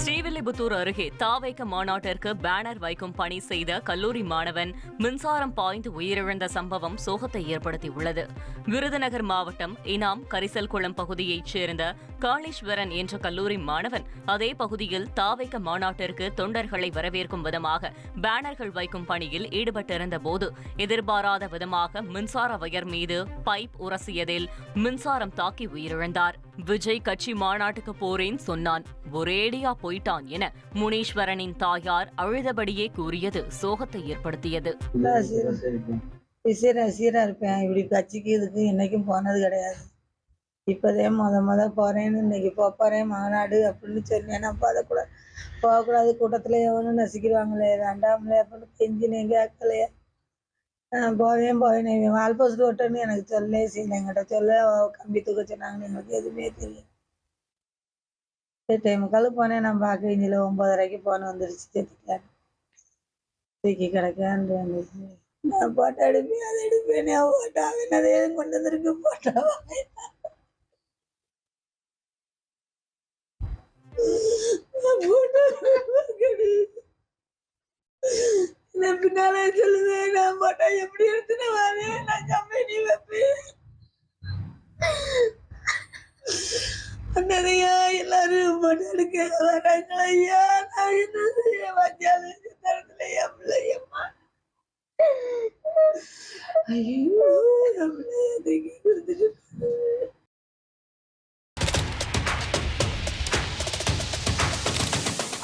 ஸ்ரீவில்லிபுத்தூர் அருகே தாவேக்க மாநாட்டிற்கு பேனர் வைக்கும் பணி செய்த கல்லூரி மாணவன் மின்சாரம் பாய்ந்து உயிரிழந்த சம்பவம் சோகத்தை ஏற்படுத்தியுள்ளது. விருதுநகர் மாவட்டம் இனாம் கரிசல்குளம் பகுதியைச் சேர்ந்த காளீஸ்வரன் என்ற கல்லூரி மாணவன் அதே பகுதியில் தாவேக்க மாநாட்டிற்கு தொண்டர்களை வரவேற்கும் விதமாக பேனர்கள் வைக்கும் பணியில் ஈடுபட்டிருந்த போது எதிர்பாராத விதமாக மின்சார வயர் மீது பைப் உரசியதில் மின்சாரம் தாக்கி உயிரிழந்தார். விஜய் கட்சி மாநாட்டுக்கு போறேன் சொன்னான். ஒரேடியா போயிட்டான் என முனீஸ்வரனின் தாயார் அழுதபடியே கூறியது சோகத்தை ஏற்படுத்தியது. இருப்பேன். இப்படி கட்சிக்கு இதுக்கு என்னைக்கும் போனது கிடையாது. இப்பதே முத முத போறேன்னு இன்னைக்கு போறேன் மாநாடு அப்படின்னு சொன்னேன் நான் போகக்கூட போகக்கூடாது கூட்டத்துல எவனும் நசிக்கிறாங்களே வேண்டாமலே அப்படின்னு கெஞ்சினேன் கேட்கலையே. போவேன் போவேன் இவன் வால் போஸ்ட் ஓட்டன்னு எனக்கு சொல்லவே செய்யல என்கிட்ட சொல்ல கம்பி தூக்க சொன்னாங்கன்னு எங்களுக்கு எதுவுமே தெரியும் எட்டே முக்கால் போனேன் நான் பார்க்க இஞ்சில் ஒம்பதரைக்கு போன வந்துருச்சு சேர்த்துட்டேன் தூக்கி கிடக்கேன் நான் போட்டோ எடுப்பேன் அதை எடுப்பேன் போட்டோ அவன் அதை எதுவும் கொண்டு வந்திருக்கு போட்டோ பின்னாலே சொல்லுவேன் நான் போட்டா எப்படி எடுத்துட்டு வரேன் நான் கம்பெனி வைப்பேன். அண்ணனையா எல்லாரும் போட்டு எடுக்க வராங்க ஐயா நான் என்ன செய்ய? வச்சாலே தரத்துல என் பிள்ளையம்மா. ஐயோ என் பிள்ளைய தூக்கி கொடுத்துட்டு